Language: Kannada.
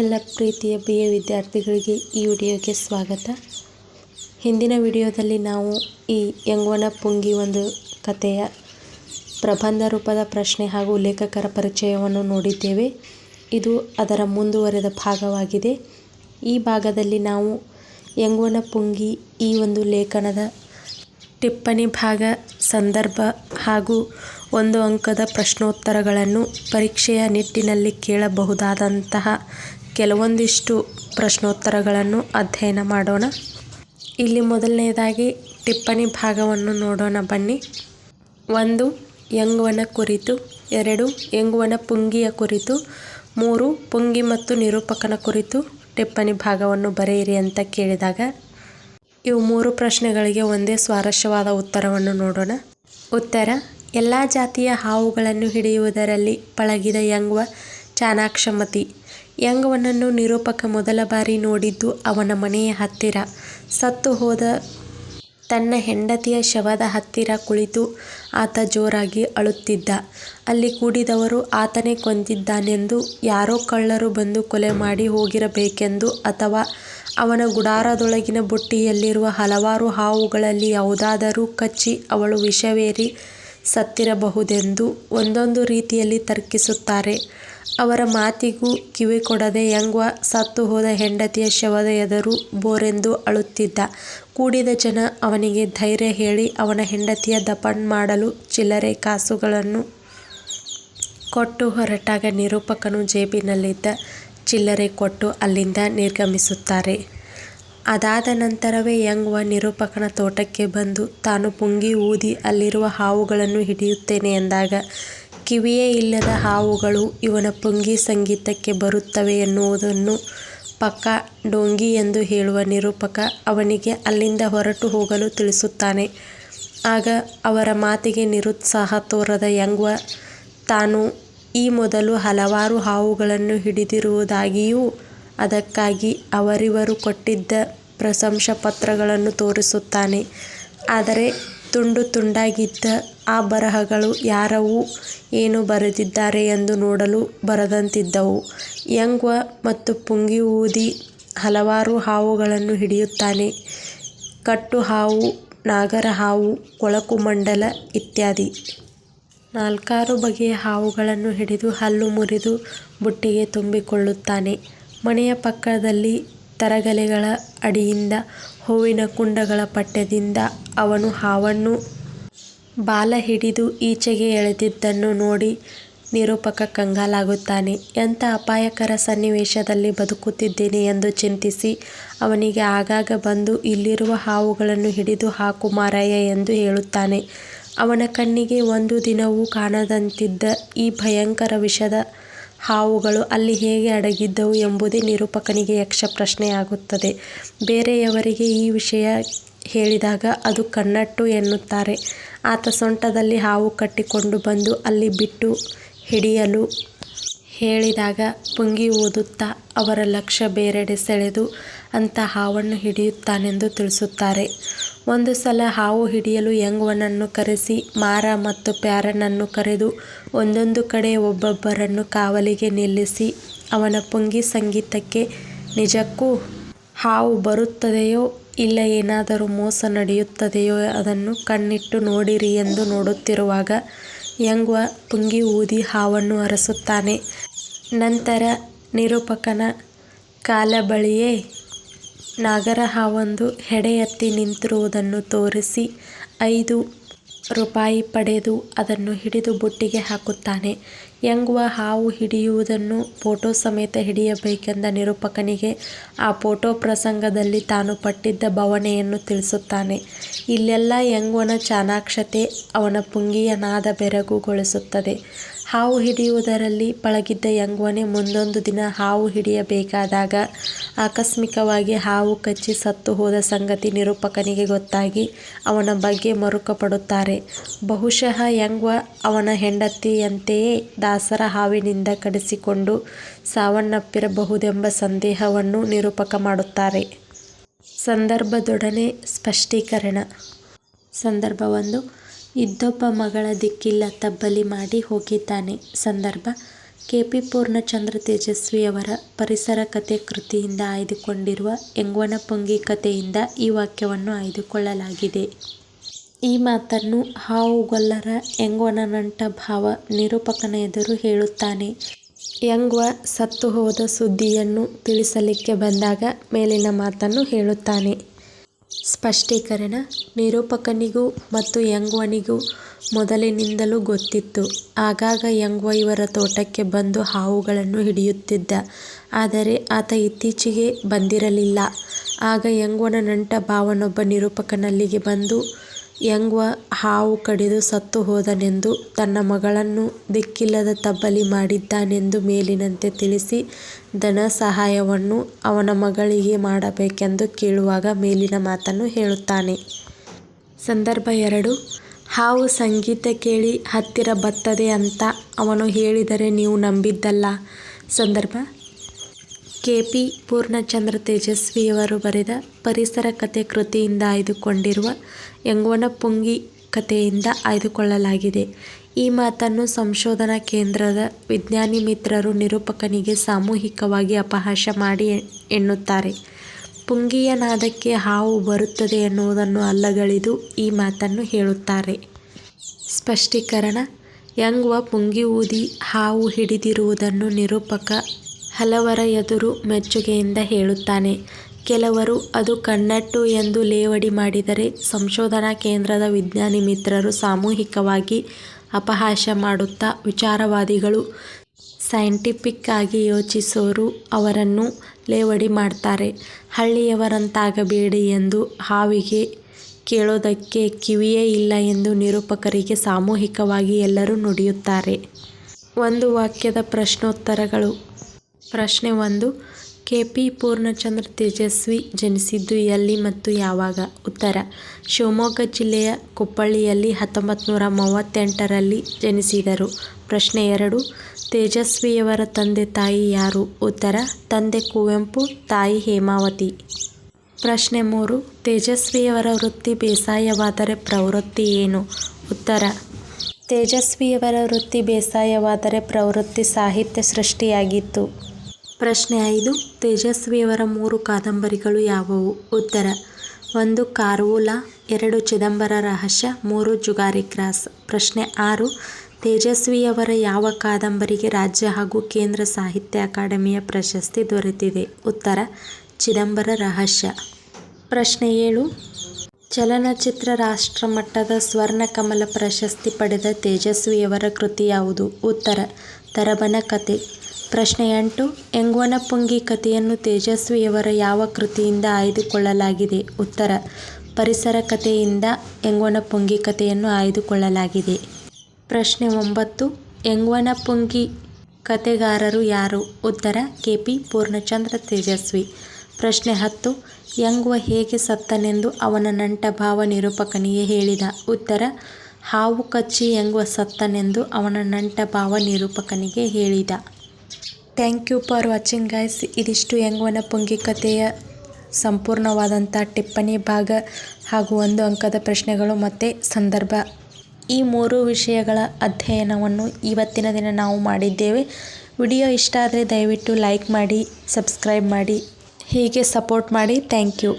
ಎಲ್ಲ ಪ್ರೀತಿಯ ಬಿ ಎ ವಿದ್ಯಾರ್ಥಿಗಳಿಗೆ ಈ ವಿಡಿಯೋಗೆ ಸ್ವಾಗತ. ಹಿಂದಿನ ವಿಡಿಯೋದಲ್ಲಿ ನಾವು ಈ ಯಂಗ್ವನ ಪುಂಗಿ ಒಂದು ಕಥೆಯ ಪ್ರಬಂಧ ರೂಪದ ಪ್ರಶ್ನೆ ಹಾಗೂ ಲೇಖಕರ ಪರಿಚಯವನ್ನು ನೋಡಿದ್ದೇವೆ. ಇದು ಅದರ ಮುಂದುವರೆದ ಭಾಗವಾಗಿದೆ. ಈ ಭಾಗದಲ್ಲಿ ನಾವು ಯಂಗ್ವನ ಪುಂಗಿ ಈ ಒಂದು ಲೇಖನದ ಟಿಪ್ಪಣಿ ಭಾಗ, ಸಂದರ್ಭ ಹಾಗೂ ಒಂದು ಅಂಕದ ಪ್ರಶ್ನೋತ್ತರಗಳನ್ನು ಪರೀಕ್ಷೆಯ ನಿಟ್ಟಿನಲ್ಲಿ ಕೇಳಬಹುದಾದಂತಹ ಕೆಲವೊಂದಿಷ್ಟು ಪ್ರಶ್ನೋತ್ತರಗಳನ್ನು ಅಧ್ಯಯನ ಮಾಡೋಣ. ಇಲ್ಲಿ ಮೊದಲನೆಯದಾಗಿ ಟಿಪ್ಪಣಿ ಭಾಗವನ್ನು ನೋಡೋಣ ಬನ್ನಿ. ಒಂದು ಯಂಗ್ವನ ಕುರಿತು. ಎರಡು ಯಂಗ್ವನ ಪುಂಗಿಯ ಕುರಿತು. ಮೂರು, ಪುಂಗಿ ಮತ್ತು ನಿರೂಪಕನ ಕುರಿತು ಟಿಪ್ಪಣಿ ಭಾಗವನ್ನು ಬರೆಯಿರಿ ಅಂತ ಕೇಳಿದಾಗ ಇವು ಮೂರು ಪ್ರಶ್ನೆಗಳಿಗೆ ಒಂದೇ ಸ್ವಾರಸ್ಯವಾದ ಉತ್ತರವನ್ನು ನೋಡೋಣ. ಉತ್ತರ, ಎಲ್ಲ ಜಾತಿಯ ಹಾವುಗಳನ್ನು ಹಿಡಿಯುವುದರಲ್ಲಿ ಪಳಗಿದ ಯಂಗ್ವ ಚಾಣಾಕ್ಷಮತಿ. ಯಂಗ್ವನನ್ನು ನಿರೂಪಕ ಮೊದಲ ಬಾರಿ ನೋಡಿದ್ದು ಅವನ ಮನೆಯ ಹತ್ತಿರ. ಸತ್ತು ಹೋದ ತನ್ನ ಹೆಂಡತಿಯ ಶವದ ಹತ್ತಿರ ಕುಳಿತು ಆತ ಜೋರಾಗಿ ಅಳುತ್ತಿದ್ದ. ಅಲ್ಲಿ ಕೂಡಿದವರು, ಆತನೇ ಕೊಂದಿದ್ದಾನೆಂದು ಯಾರೋ ಕಳ್ಳರು ಬಂದು ಕೊಲೆ ಮಾಡಿ ಹೋಗಿರಬೇಕೆಂದು ಅಥವಾ ಅವನ ಗುಡಾರದೊಳಗಿನ ಬುಟ್ಟಿಯಲ್ಲಿರುವ ಹಲವಾರು ಹಾವುಗಳಲ್ಲಿ ಯಾವುದಾದರೂ ಕಚ್ಚಿ ಅವಳು ವಿಷವೇರಿ ಸತ್ತಿರಬಹುದೆಂದು ಒಂದೊಂದು ರೀತಿಯಲ್ಲಿ ತರ್ಕಿಸುತ್ತಾರೆ. ಅವರ ಮಾತಿಗೂ ಕಿವಿಕೊಡದೆ ಯಂಗ್ವ ಸತ್ತು ಹೋದ ಹೆಂಡತಿಯ ಶವದ ಎದುರು ಬೋರೆಂದು ಅಳುತ್ತಿದ್ದ. ಕೂಡಿದ ಜನ ಅವನಿಗೆ ಧೈರ್ಯ ಹೇಳಿ ಅವನ ಹೆಂಡತಿಯ ದಫನ್ ಮಾಡಲು ಚಿಲ್ಲರೆ ಕಾಸುಗಳನ್ನು ಕೊಟ್ಟು ಹೊರಟಾಗ ನಿರೂಪಕನು ಜೇಬಿನಲ್ಲಿದ್ದ ಚಿಲ್ಲರೆ ಕೊಟ್ಟು ಅಲ್ಲಿಂದ ನಿರ್ಗಮಿಸುತ್ತಾರೆ. ಅದಾದ ನಂತರವೇ ಯಂಗ್ವ ನಿರೂಪಕನ ತೋಟಕ್ಕೆ ಬಂದು, ತಾನು ಪುಂಗಿ ಊದಿ ಅಲ್ಲಿರುವ ಹಾವುಗಳನ್ನು ಹಿಡಿಯುತ್ತೇನೆ ಎಂದಾಗ ಕಿವಿಯೇ ಇಲ್ಲದ ಹಾವುಗಳು ಇವನ ಪುಂಗಿ ಸಂಗೀತಕ್ಕೆ ಬರುತ್ತವೆ ಎನ್ನುವುದನ್ನು ಪಕ್ಕಾ ಡೋಂಗಿ ಎಂದು ಹೇಳುವ ನಿರೂಪಕ ಅವನಿಗೆ ಅಲ್ಲಿಂದ ಹೊರಟು ಹೋಗಲು ತಿಳಿಸುತ್ತಾನೆ. ಆಗ ಅವರ ಮಾತಿಗೆ ನಿರುತ್ಸಾಹ ತೋರದ ಯಂಗ್ವ ತಾನು ಈ ಮೊದಲು ಹಲವಾರು ಹಾವುಗಳನ್ನು ಹಿಡಿದಿರುವುದಾಗಿಯೂ ಅದಕ್ಕಾಗಿ ಅವರಿವರು ಕೊಟ್ಟಿದ್ದ ಪ್ರಶಂಸಾಪತ್ರಗಳನ್ನು ತೋರಿಸುತ್ತಾನೆ. ಆದರೆ ತುಂಡು ತುಂಡಾಗಿದ್ದ ಆ ಬರಹಗಳು ಯಾರವು? ಏನು ಬರೆದಿದ್ದಾರೆ ಎಂದು ನೋಡಲು ಬರದಂತಿದ್ದವು. ಯಂಗ್ವ ಮತ್ತು ಪುಂಗಿ ಊದಿ ಹಲವಾರು ಹಾವುಗಳನ್ನು ಹಿಡಿಯುತ್ತಾನೆ. ಕಟ್ಟು ಹಾವು, ನಾಗರ ಹಾವು, ಕೊಳಕು ಮಂಡಲ ಇತ್ಯಾದಿ. ನಾಲ್ಕಾರು ಬಗೆಯ ಹಾವುಗಳನ್ನು ಹಿಡಿದು ಹಲ್ಲು ಮುರಿದು ಬುಟ್ಟಿಗೆ ತುಂಬಿಕೊಳ್ಳುತ್ತಾನೆ. ಮನೆಯ ಪಕ್ಕದಲ್ಲಿ ತರಗಲೆಗಳ ಅಡಿಯಿಂದ ಹೂವಿನ ಕುಂಡಗಳ ಪಠ್ಯದಿಂದ ಅವನು ಹಾವನ್ನು ಬಾಲ ಹಿಡಿದು ಈಚೆಗೆ ಎಳೆದಿದ್ದನ್ನು ನೋಡಿ ನಿರೂಪಕ ಕಂಗಾಲಾಗುತ್ತಾನೆ. ಎಂಥ ಅಪಾಯಕರ ಸನ್ನಿವೇಶದಲ್ಲಿ ಬದುಕುತ್ತಿದ್ದೇನೆ ಎಂದು ಚಿಂತಿಸಿ ಅವನಿಗೆ ಆಗಾಗ ಬಂದು ಇಲ್ಲಿರುವ ಹಾವುಗಳನ್ನು ಹಿಡಿದು ಹಾಕು ಮಾರಾಯ ಎಂದು ಹೇಳುತ್ತಾನೆ. ಅವನ ಕಣ್ಣಿಗೆ ಒಂದು ದಿನವೂ ಕಾಣದಂತಿದ್ದ ಈ ಭಯಂಕರ ವಿಷದ ಹಾವುಗಳು ಅಲ್ಲಿ ಹೇಗೆ ಅಡಗಿದ್ದವು ಎಂಬುದೇ ನಿರೂಪಕನಿಗೆ ಯಕ್ಷ ಪ್ರಶ್ನೆಯಾಗುತ್ತದೆ ಬೇರೆಯವರಿಗೆ ಈ ವಿಷಯ ಹೇಳಿದಾಗ ಅದು ಕಣ್ಣಟ್ಟು ಎನ್ನುತ್ತಾರೆ. ಆತ ಸೊಂಟದಲ್ಲಿ ಹಾವು ಕಟ್ಟಿಕೊಂಡು ಬಂದು ಅಲ್ಲಿ ಬಿಟ್ಟು ಹಿಡಿಯಲು ಹೇಳಿದಾಗ ಪುಂಗಿ ಓದುತ್ತಾ ಅವರ ಲಕ್ಷ್ಯ ಬೇರೆಡೆ ಸೆಳೆದು ಅಂತ ಹಾವನ್ನು ಹಿಡಿಯುತ್ತಾನೆಂದು ತಿಳಿಸುತ್ತಾರೆ. ಒಂದು ಸಲ ಹಾವು ಹಿಡಿಯಲು ಯಂಗ್ವನನ್ನು ಕರೆಸಿ, ಮಾರ ಮತ್ತು ಪ್ಯಾರನನ್ನು ಕರೆದು ಒಂದೊಂದು ಕಡೆ ಒಬ್ಬೊಬ್ಬರನ್ನು ಕಾವಲಿಗೆ ನಿಲ್ಲಿಸಿ ಅವನ ಪುಂಗಿ ಸಂಗೀತಕ್ಕೆ, ನಿಜಕ್ಕೂ ಹಾವು ಬರುತ್ತದೆಯೋ, ಇಲ್ಲ ಏನಾದರೂ ಮೋಸ ನಡೆಯುತ್ತದೆಯೋ ಅದನ್ನು ಕಣ್ಣಿಟ್ಟು ನೋಡಿರಿ ಎಂದು ನೋಡುತ್ತಿರುವಾಗ ಯಂಗ್ವ ಪುಂಗಿ ಊದಿ ಹಾವನ್ನು ಅರಸುತ್ತಾನೆ. ನಂತರ ನಿರೂಪಕನ ಕಾಲ ಬಳಿಯೇ ನಾಗರ ಹಾವೊಂದು ಹೆಡೆಯತ್ತಿ ನಿಂತಿರುವುದನ್ನು ತೋರಿಸಿ ಐದು ರೂಪಾಯಿ ಪಡೆದು ಅದನ್ನು ಹಿಡಿದು ಬುಟ್ಟಿಗೆ ಹಾಕುತ್ತಾನೆ. ಯಂಗ್ವ ಹಾವು ಹಿಡಿಯುವುದನ್ನು ಫೋಟೋ ಸಮೇತ ಹಿಡಿಯಬೇಕೆಂದ ನಿರೂಪಕನಿಗೆ ಆ ಫೋಟೋ ಪ್ರಸಂಗದಲ್ಲಿ ತಾನು ಪಟ್ಟಿದ್ದ ಬವಣೆಯನ್ನು ತಿಳಿಸುತ್ತಾನೆ. ಇಲ್ಲೆಲ್ಲ ಯಂಗ್ವನ ಚಾಣಾಕ್ಷತೆ ಅವನ ಪುಂಗಿಯ ನಾದ ಬೆರಗುಗೊಳಿಸುತ್ತದೆ. ಹಾವು ಹಿಡಿಯುವುದರಲ್ಲಿ ಪಳಗಿದ್ದ ಯಂಗ್ವನೇ ಮುಂದೊಂದು ದಿನ ಹಾವು ಹಿಡಿಯಬೇಕಾದಾಗ ಆಕಸ್ಮಿಕವಾಗಿ ಹಾವು ಕಚ್ಚಿ ಸತ್ತು ಹೋದ ಸಂಗತಿ ನಿರೂಪಕನಿಗೆ ಗೊತ್ತಾಗಿ ಅವನ ಬಗ್ಗೆ ಮರುಕಪಡುತ್ತಾರೆ. ಬಹುಶಃ ಯಂಗ್ವ ಅವನ ಹೆಂಡತಿಯಂತೆಯೇ ದಾಸರ ಹಾವಿನಿಂದ ಕಡಿಸಿಕೊಂಡು ಸಾವನ್ನಪ್ಪಿರಬಹುದೆಂಬ ಸಂದೇಹವನ್ನು ನಿರೂಪಕ ಮಾಡುತ್ತಾರೆ. ಸಂದರ್ಭದೊಡನೆ ಸ್ಪಷ್ಟೀಕರಣ. ಸಂದರ್ಭ ಒಂದು. ಇದ್ದೊಬ್ಬ ಮಗಳ ದಿಕ್ಕಿಲ್ಲ ತಬ್ಬಲಿ ಮಾಡಿ ಹೋಗಿದ್ದಾನೆ ಸಂದರ್ಭ, ಕೆ ಪಿ ಪೂರ್ಣಚಂದ್ರ ತೇಜಸ್ವಿಯವರ ಪರಿಸರ ಕಥೆ ಕೃತಿಯಿಂದ ಆಯ್ದುಕೊಂಡಿರುವ ಯಂಗ್ವನಪುಂಗಿ ಕಥೆಯಿಂದ ಈ ವಾಕ್ಯವನ್ನು ಆಯ್ದುಕೊಳ್ಳಲಾಗಿದೆ. ಈ ಮಾತನ್ನು ಹಾವುಗೊಲ್ಲರ ಯಂಗ್ವನಂಟ ಭಾವ ನಿರೂಪಕನ ಎದುರು ಹೇಳುತ್ತಾನೆ. ಯಂಗ್ವ ಸತ್ತುಹೋದ ಸುದ್ದಿಯನ್ನು ತಿಳಿಸಲಿಕ್ಕೆ ಬಂದಾಗ ಮೇಲಿನ ಮಾತನ್ನು ಹೇಳುತ್ತಾನೆ. ಸ್ಪಷ್ಟೀಕರಣ: ನಿರೂಪಕನಿಗೂ ಮತ್ತು ಯಂಗ್ವನಿಗೂ ಮೊದಲಿನಿಂದಲೂ ಗೊತ್ತಿತ್ತು. ಆಗಾಗ ಯಂಗ್ವ ಇವರ ತೋಟಕ್ಕೆ ಬಂದು ಹಾವುಗಳನ್ನು ಹಿಡಿಯುತ್ತಿದ್ದ. ಆದರೆ ಆತ ಇತ್ತೀಚೆಗೆ ಬಂದಿರಲಿಲ್ಲ. ಆಗ ಯಂಗ್ವನ ನಂಟ ಭಾವನೊಬ್ಬ ನಿರೂಪಕನಲ್ಲಿಗೆ ಬಂದು ಯಂಗ್ವ ಹಾವು ಕಡಿದು ಸತ್ತು ಹೋದನೆಂದು ತನ್ನ ಮಗಳನ್ನು ದಿಕ್ಕಿಲ್ಲದ ತಬ್ಬಲಿ ಮಾಡಿದ್ದಾನೆಂದು ಮೇಲಿನಂತೆ ತಿಳಿಸಿ ಧನಸಹಾಯವನ್ನು ಅವನ ಮಗಳಿಗೆ ಮಾಡಬೇಕೆಂದು ಕೇಳುವಾಗ ಮೇಲಿನ ಮಾತನ್ನು ಹೇಳುತ್ತಾನೆ. ಸಂದರ್ಭ ಎರಡು ಹಾವು ಸಂಗೀತ ಕೇಳಿ ಹತ್ತಿರ ಬತ್ತದೆ ಅಂತ ಅವನು ಹೇಳಿದರೆ ನೀವು ನಂಬಿದ್ದಲ್ಲ. ಸಂದರ್ಭ: ಕೆ. ಪಿ. ಪೂರ್ಣಚಂದ್ರ ತೇಜಸ್ವಿಯವರು ಬರೆದ ಪರಿಸರ ಕಥೆ ಕೃತಿಯಿಂದ ಆಯ್ದುಕೊಂಡಿರುವ ಯಂಗ್ವನಪುಂಗಿ ಕಥೆಯಿಂದ ಆಯ್ದುಕೊಳ್ಳಲಾಗಿದೆ. ಈ ಮಾತನ್ನು ಸಂಶೋಧನಾ ಕೇಂದ್ರದ ವಿಜ್ಞಾನಿ ಮಿತ್ರರು ನಿರೂಪಕನಿಗೆ ಸಾಮೂಹಿಕವಾಗಿ ಅಪಹಾಸ್ಯ ಮಾಡಿ ಎನ್ನುತ್ತಾರೆ. ಪುಂಗಿಯ ನಾದಕ್ಕೆ ಹಾವು ಬರುತ್ತದೆ ಎನ್ನುವುದನ್ನು ಅಲ್ಲಗಳಿದು ಈ ಮಾತನ್ನು ಹೇಳುತ್ತಾರೆ. ಸ್ಪಷ್ಟೀಕರಣ: ಯಂಗ್ವ ಪುಂಗಿ ಊದಿ ಹಾವು ಹಿಡಿದಿರುವುದನ್ನು ನಿರೂಪಕ ಹಲವರ ಎದುರು ಮೆಚ್ಚುಗೆಯಿಂದ ಹೇಳುತ್ತಾನೆ. ಕೆಲವರು ಅದು ಕಣ್ಣಟ್ಟು ಎಂದು ಲೇವಡಿ ಮಾಡಿದರೆ ಸಂಶೋಧನಾ ಕೇಂದ್ರದ ವಿಜ್ಞಾನಿ ಮಿತ್ರರು ಸಾಮೂಹಿಕವಾಗಿ ಅಪಹಾಸ್ಯ ಮಾಡುತ್ತಾ ವಿಚಾರವಾದಿಗಳು, ಸೈಂಟಿಫಿಕ್ ಆಗಿ ಯೋಚಿಸೋರು ಅವರನ್ನು ಲೇವಡಿ ಮಾಡ್ತಾರೆ. ಹಳ್ಳಿಯವರಂತಾಗಬೇಡಿ ಎಂದು ಹಾವಿಗೆ ಕೇಳೋದಕ್ಕೆ ಕಿವಿಯೇ ಇಲ್ಲ ಎಂದು ನಿರೂಪಕರಿಗೆ ಸಾಮೂಹಿಕವಾಗಿ ಎಲ್ಲರೂ ನುಡಿಯುತ್ತಾರೆ. ಒಂದು ವಾಕ್ಯದ ಪ್ರಶ್ನೋತ್ತರಗಳು ಪ್ರಶ್ನೆ ಒಂದು ಕೆ. ಪಿ. ಪೂರ್ಣಚಂದ್ರ ತೇಜಸ್ವಿ ಜನಿಸಿದ್ದು ಎಲ್ಲಿ ಮತ್ತು ಯಾವಾಗ? ಉತ್ತರ: ಶಿವಮೊಗ್ಗ ಜಿಲ್ಲೆಯ ಕುಪ್ಪಳ್ಳಿಯಲ್ಲಿ ಹತ್ತೊಂಬತ್ತು ನೂರ ಮೂವತ್ತೆಂಟರಲ್ಲಿ ಜನಿಸಿದರು. ಪ್ರಶ್ನೆ ಎರಡು ತೇಜಸ್ವಿಯವರ ತಂದೆ ತಾಯಿ ಯಾರು? ಉತ್ತರ: ತಂದೆ ಕುವೆಂಪು, ತಾಯಿ ಹೇಮಾವತಿ. ಪ್ರಶ್ನೆ ಮೂರು ತೇಜಸ್ವಿಯವರ ವೃತ್ತಿ ಬೇಸಾಯವಾದರೆ ಪ್ರವೃತ್ತಿ ಏನು? ಉತ್ತರ: ತೇಜಸ್ವಿಯವರ ವೃತ್ತಿ ಬೇಸಾಯವಾದರೆ ಪ್ರವೃತ್ತಿ ಸಾಹಿತ್ಯ ಸೃಷ್ಟಿಯಾಗಿತ್ತು. ಪ್ರಶ್ನೆ ಐದು ತೇಜಸ್ವಿಯವರ ಮೂರು ಕಾದಂಬರಿಗಳು ಯಾವುವು? ಉತ್ತರ: ಒಂದು ಕಾರೂಲ ಎರಡು ಚಿದಂಬರ ರಹಸ್ಯ, ಮೂರು ಜುಗಾರಿ ಕ್ರಾಸ್. ಪ್ರಶ್ನೆ ಆರು ತೇಜಸ್ವಿಯವರ ಯಾವ ಕಾದಂಬರಿಗೆ ರಾಜ್ಯ ಹಾಗೂ ಕೇಂದ್ರ ಸಾಹಿತ್ಯ ಅಕಾಡೆಮಿಯ ಪ್ರಶಸ್ತಿ ದೊರೆತಿದೆ? ಉತ್ತರ: ಚಿದಂಬರ ರಹಸ್ಯ. ಪ್ರಶ್ನೆ ಏಳು ಚಲನಚಿತ್ರ ರಾಷ್ಟ್ರಮಟ್ಟದ ಸ್ವರ್ಣಕಮಲ ಪ್ರಶಸ್ತಿ ಪಡೆದ ತೇಜಸ್ವಿಯವರ ಕೃತಿ ಯಾವುದು? ಉತ್ತರ: ತರಬನ ಕಥೆ. ಪ್ರಶ್ನೆ ಎಂಟು ಯಂಗ್ವನಪುಂಗಿ ಕಥೆಯನ್ನು ತೇಜಸ್ವಿಯವರ ಯಾವ ಕೃತಿಯಿಂದ ಆಯ್ದುಕೊಳ್ಳಲಾಗಿದೆ? ಉತ್ತರ: ಪರಿಸರ ಕಥೆಯಿಂದ ಯಂಗ್ವನಪುಂಗಿ ಕಥೆಯನ್ನು ಆಯ್ದುಕೊಳ್ಳಲಾಗಿದೆ. ಪ್ರಶ್ನೆ ಒಂಬತ್ತು ಯಂಗ್ವನಪುಂಗಿ ಕಥೆಗಾರರು ಯಾರು? ಉತ್ತರ: ಕೆ. ಪಿ. ಪೂರ್ಣಚಂದ್ರ ತೇಜಸ್ವಿ. ಪ್ರಶ್ನೆ ಹತ್ತು, ಎಂಗುವ ಹೇಗೆ ಸತ್ತನೆಂದು ಅವನ ನಂಟ ಭಾವ ನಿರೂಪಕನಿಗೆ ಹೇಳಿದ? ಉತ್ತರ: ಹಾವು ಕಚ್ಚಿ ಎಂಗುವ ಸತ್ತನೆಂದು ಅವನ ನಂಟ ಭಾವ ನಿರೂಪಕನಿಗೆ ಹೇಳಿದ. Thank you for watching guys ಇದಿಷ್ಟು ಯಂಗ್ವನ ಕಥೆಯ ಸಂಪೂರ್ಣವಾದಂಥ ಟಿಪ್ಪಣಿ ಭಾಗ ಹಾಗೂ ಒಂದು ಅಂಕದ ಪ್ರಶ್ನೆಗಳು ಮತ್ತು ಸಂದರ್ಭ ಈ ಮೂರು ವಿಷಯಗಳ ಅಧ್ಯಯನವನ್ನು ಇವತ್ತಿನ ದಿನ ನಾವು ಮಾಡಿದ್ದೇವೆ. ವಿಡಿಯೋ ಇಷ್ಟ ಆದರೆ ದಯವಿಟ್ಟು ಲೈಕ್ ಮಾಡಿ, ಸಬ್ಸ್ಕ್ರೈಬ್ ಮಾಡಿ ಹೀಗೆ ಸಪೋರ್ಟ್ ಮಾಡಿ ಥ್ಯಾಂಕ್ ಯು.